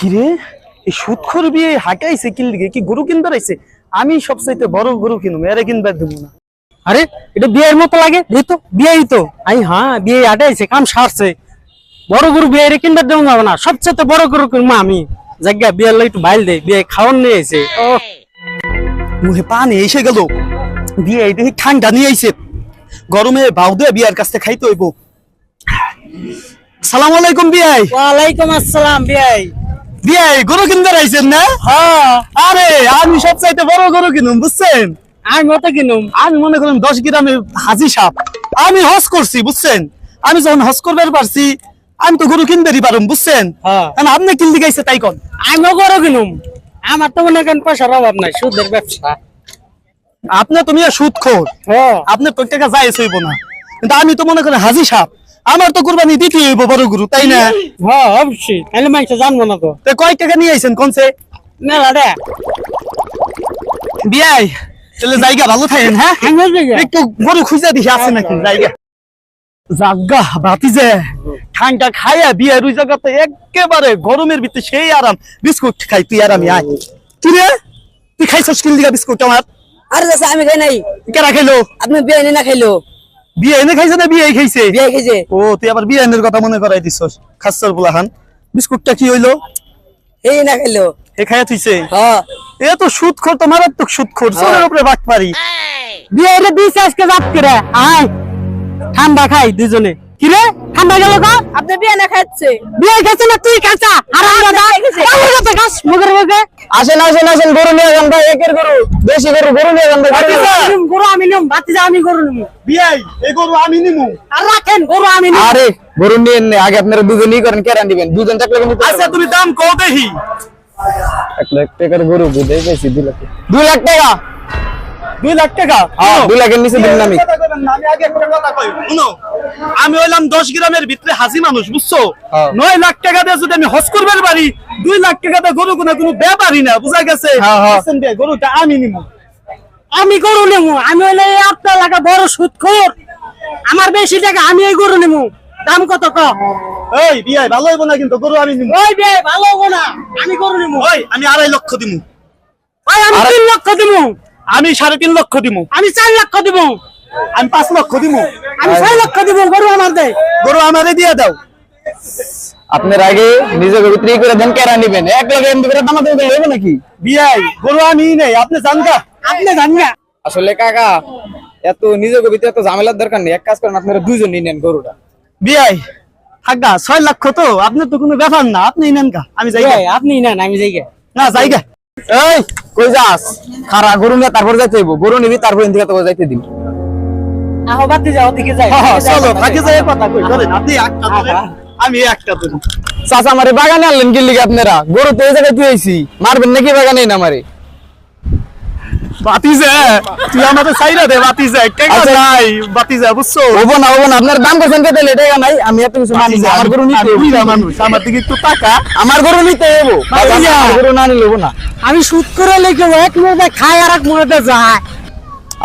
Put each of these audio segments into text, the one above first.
কিরে? এই সুৎখর বিয়ে হাঁটাইছে কিল দিকে? কি গরু কিনবার আইছে? আমি সবচাইতে বড় গরু কিনুম, এরে কিনবার দেবো না। আরে, এটা বিয়ের মতো লাগে? তো, বিয়েই তো। আই হ্যাঁ বিয়ে আটাইছে কাম সারছে। বড় গরু বিয়ে কিনবার দেবো যাব না সবচেয়ে বড় গরু কিনবো আমি। জায়গা বিয়ের লাগে একটু বাইল দেয় বিয়ে খাওয়ান নিয়ে এসে ও। মুহে পানি এসে গেল। বিয়ে দেখি ঠান্ডা নিয়ে আইছে। গরমে বাউ দিয়ে বিয়ার কাছ থেকে খাইতে হইব। সালাম আলাইকুম, বিয়াই। ওয়ালাইকুম আসসালাম, বিয়াই। বিয়াই গরু আইছেন না? হ্যাঁ। আরে আমি সবচাইতে বড় গরু কিনুম বুঝছেন? আমি মতো কিনুম? আমি মনে করেন দশ গ্রামে হাজি সাপ। আমি হজ করছি বুঝছেন? আমি যখন হজ করবার পারছি আমি তো গরু কিনবারই পারুম বুঝছেন? হ্যাঁ। আপনি কিনতে গাইছে তাই কন। আমিও গরু কিনুম। আমার তো মনে করেন পয়সার অভাব নাই সুদের ব্যবসা। আপনি তুমি সুদ খোর হ্যাঁ। আপনার তো টাকা যাই হইব না। কিন্তু আমি তো মনে করেন হাজি সাপ। আমার তো কুরবানি দিতে হইব বড় গরু তাই না? হ্যাঁ অবশ্যই। তাহলে মানুষ জানব না তো। তো কয় টাকা নিয়ে আইছেন কোনছে মেলা রে বিয়াই তাহলে জায়গা ভালো থাকেন হ্যাঁ? আমি একটু গরু খুঁজে দিছে আছে নাকি জায়গা? জাগা বাতিজে ঠান্ডা খাইয়া বিয়ে ওই জায়গাতে একেবারে গরমের ভিতরে সেই আরাম। বিস্কুট খাই তুই আর আমি আয়। তুই রে তুই খাইছস কিল দিঘা বিস্কুট আমার? আরে দাদা আমি খাই নাই। কেরা খাইলো? আপনি বিয়ে এনে না খাইলো? বিয়ে এনে খাইছে না বিয়ে খাইছে? বিয়ে খাইছে। ও তুই আবার বিয়ে এনের কথা মনে করাই দিছস বিস্কুটটা কি হইল? এই না খাইলো। এ খাইয়া হ্যাঁ। এ তো সুদ খোর তো মারাত্মক সুদ খোর সোনার উপরে বাট পারি বিয়ে রে দিস আজকে রাত করে। আয়। ঠান্ডা খাই দুজনে কি রে? ঠান্ডা গেল কা আপনি বিয়ে না খাচ্ছে বিয়ে খেছে না তুই খাচ্ছা আর আমরা দা আমার কাছে গাছ মুখের মুখে। আসেন আসেন আসেন গরু নিয়ে যান ভাই একের গরু বেশি গরু গরু নিয়ে যান ভাই গরু আমি নিম ভাতিজা আমি গরু নিম। বিয়াই এই গরু আমি নিমু। আর রাখেন গরু আমি নিম। আরে গরু নিয়ে নে, আগে আপনারা দুজনই করেন কেরান দিবেন। দুজন থাকলে কিন্তু আচ্ছা তুমি দাম কও দেখি। এক লাখ টাকার গরু বুঝে পেয়েছি দুই লাখ দুই লাখ টাকা? দুই লাখ টাকা। হ্যাঁ দুই লাখের নিচে দিন আমি। কই। হইলাম দশ গ্রামের ভিতরে হাসি মানুষ বুঝছ? হ্যাঁ। নয় লাখ টাকা দিয়ে যদি আমি হজ করবার পারি দুই লাখ টাকা দিয়ে গরু কোনো কোনো ব্যাপারই না বুঝা গেছে? হ্যাঁ, বিয়াই, গরুটা আমি নিমু। আমি গরু নিম আমি হইলে আপনার লাগা বড় সুদখোর। আমার বেশি টাকা আমি এই গরু নিম। দাম কত ক? এই বিয়াই ভালো হইব না কিন্তু গরু আমি নিমু। ওই বে ভালো হব না আমি গরু নিম। ওই আমি আড়াই লক্ষ দিমু। ওই আমি তিন লক্ষ দিব আমি সাড়ে তিন লক্ষ দিমু। আমি চার লক্ষ দিব আমি পাঁচ লক্ষ দিমু। আমি ছয় লক্ষ দিব গরু আমার দে। গরু আমারে দিয়ে দাও। আপনার আগে নিজেকে বিক্রি করে দেন কেরা নিবেন? এক লাখ এমনি করে দামা দেবেন হবে নাকি? বিয়াই গরু আমি নেই আপনি জানগা? আপনি জান না আসলে কাকা এত নিজেকে ভিতরে এত ঝামেলার দরকার নেই। এক কাজ করেন আপনারা দুজনই নেন গরুটা। বিয়াই থাকা ছয় লক্ষ তো আপনার তো কোনো ব্যাপার না আপনি নেন কা আমি যাই আপনি নেন আমি যাই গে। না জায়গা এই কই যাস? খারা গরু নিয়ে তারপর যাইতে হইব। গরু নিবি তারপর এদিকে তো যাইতে দিন আহবাতি যাও দিকে যাই। হ্যাঁ, হ্যাঁ, চলো থাকে যাই। কথা কই ধরেন আপনি একটা ধরেন আমি একটা ধরি চাচা আমারে বাগানে আনলেন কি লিগে আপনারা। গরু তো এই জায়গায় তুই মারবেন নাকি বাগানে না মারে বাতিজে তুই সাইরা দে বাতিজে আচ্ছা। নাই? বাতিজে বুঝছ? হব না হব না আপনার দাম টাকা নাই আমি এত কিছু মানি না আমার গরু নিতে আমি হইবো। বুইড়া মানুষ আমার দিকে একটু টাকা আমার গরু নিতে হইব। আমার গরু না নিলে না আমি সুদ করে লেগে এক মুহূর্তে খাই আর এক মুহূর্তে যায়।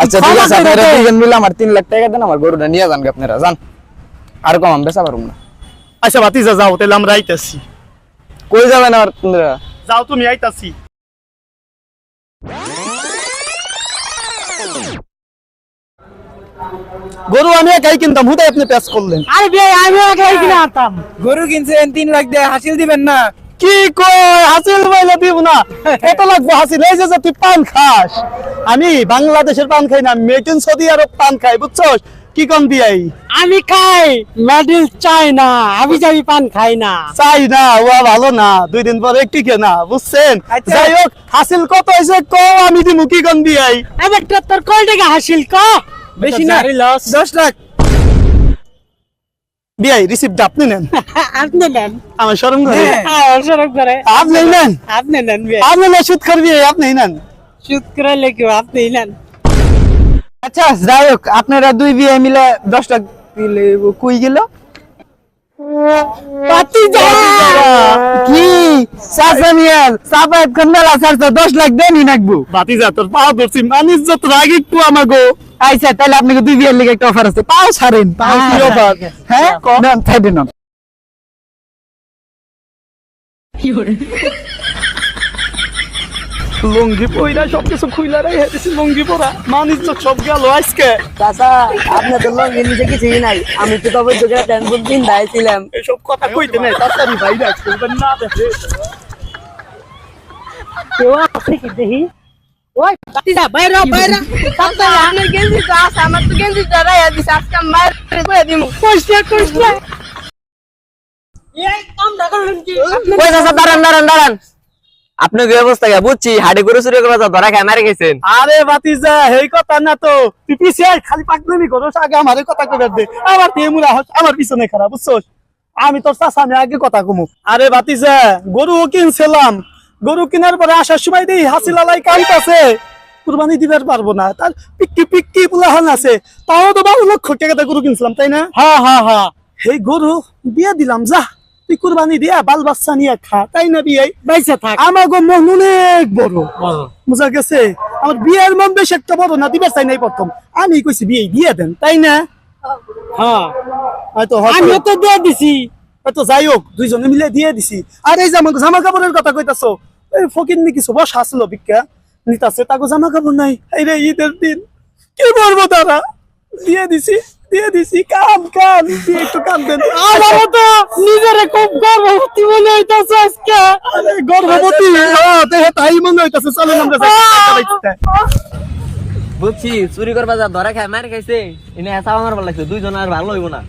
আচ্ছা ঠিক আছে আপনারা দুজন মিলে আমার তিন লাখ টাকা দেন আমার গরুটা নিয়ে যান আপনারা যান। আর কম আমি বেচা পারব না। আচ্ছা বাতিজে যাও তাহলে আমরা আইতাছি। কই যাবেন আমার যাও তুমি আইতাছি। গরু আমি একাই কিনতাম হুদাই আপনি পেশ করলেন। আরে বে আমি একাই কিনে আনতাম গরু কিনছেন তিন লাখ দিয়ে হাসিল দিবেন না। কি কই হাসিল বইলে দিব না। কত লাগবে হাসিল এই যে যে তুই পান খাস। আমি বাংলাদেশের পান খাই না মেড ইন সৌদি আরব পান খাই বুঝছস? কি কম দিয়াই? আমি খাই মেডিল চাই না আমি যাবি পান খাই না। চাই না ও ভালো না দুই দিন পরে কে না বুঝছেন? যাই হোক হাসিল কত হয়েছে ক আমি দিমু কি কম দিয়াই? এবার তোর কয় টাকা হাসিল ক বেশি না দশ লাখ। বিয়াই রিসিপ্ট আপনি নেন। আপনি নেন। আমার শরম করে আমার শরম করে আপনি নেন। আপনি নেন বিআই। আপনি না শুট করবি আপনি নেন। সুদ করে লেগে আপনি নেন। আচ্ছা যাই হোক আপনারা দুই বিয়ে মিলে দশ লাখ কুই গেল? কি? মিয়াল চাপাত কন্দালা চারশো দশ লাখ দেনি নাকবো। বাতিজা তোর পাও ধরছি। মানিজ্জত রাগ একটু আমাগো। আচ্ছা তাহলে আপনাকে দুই বিয়ের লিগে একটা অফার আছে। পাও ছাড়েন পাও কি হ্যাঁ, অফার হ্যাঁ? নেন সাইডে নেন লঙ্গি পইরা সবকিছু খুইলা রে হেদিছি লঙ্গি পরা। মান ইজ্জত সব গেল আজকে। চাচা আপনার তো লঙ্গি নিচে কিছুই নাই। আমি তো তবে তোকে টেনশন চিন্তায় ছিলাম এসব কথা কইতে নাই তাড়াতাড়ি বাইরে আসতে না দেখে। কেউ আছে কি দেখি? ওই বাতিজা বাইরে বাইরে চাচা আমার গেঞ্জি তো আছে আমার তো গেঞ্জি ধরাই দিছে আজকে মার করে দিম কইসলা কইসলা এই কাম দেখালেন কি কই চাচা দাঁড়ান দাঁড়ান দাঁড়ান। আপনি কি অবস্থা গা বুঝছি হাড়ি করে চুরি করে যা ধরা খায় মারে গেছেন আরে বাতিজা এই কথা না তো। তুই পিছে আয়, খালি পাকনামি করো আগে আমার কথা কইবার দে। আমার তুই মুলা হস আমার পিছনে খারাপ বুঝছস? আমি তোর চাষা আমি আগে কথা কমু। আরে বাতিজা গরু কিনছিলাম। গরু কেনার পরে আসার সময় দেই হাসিলালাই কান্তাছে কুরবানি দিবার পারব না। তার পিক্কি পিক্কি পুলাহান আছে। তাও তো বারো লক্ষ টাকাতে গরু কিনছিলাম তাই না? হ্যাঁ হ্যাঁ হ্যাঁ। এই গরু বিয়া দিলাম যা। তুই কুরবানি দিয়া বাল বাচ্চা নিয়ে খা। তাই না বিয়াই? বাইসে থাক। আমার গো মন অনেক বড়। বুঝা গেছে? আমার বিয়ের মন বেশ একটা বড় না দিবার চাই নাই প্রথম। আমি কইছি বিয়ে দিয়ে দেন তাই না? হ্যাঁ। আমিও তো দিয়ে দিছি। হয়তো যাই হোক দুইজনে মিলে দিয়ে দিছি। আর এই জামা জামা কাপড়ের কথা কইতাছো এই ফকির নি কিছু বস আসলো ভিক্ষা নিতাছে তাকে জামা কাপড় নাই। এই রে ঈদের দিন। কি বলব তারা? দিয়ে দিছি। দিয়ে দিছি কান কান একটু কাম দেন। আমারও তো নিজেরে খুব গর্ভবতী মনে হইতাছে আজকে। আরে গর্ভবতী? হ্যাঁ দেহে তাই মনে হইতাছে চলেন আমরা। বুঝছি চুরি করবা যা ধরা খায় মারি খাইছে। এনে এসা আমার ভালো লাগছে দুইজন আর ভালো হইব না।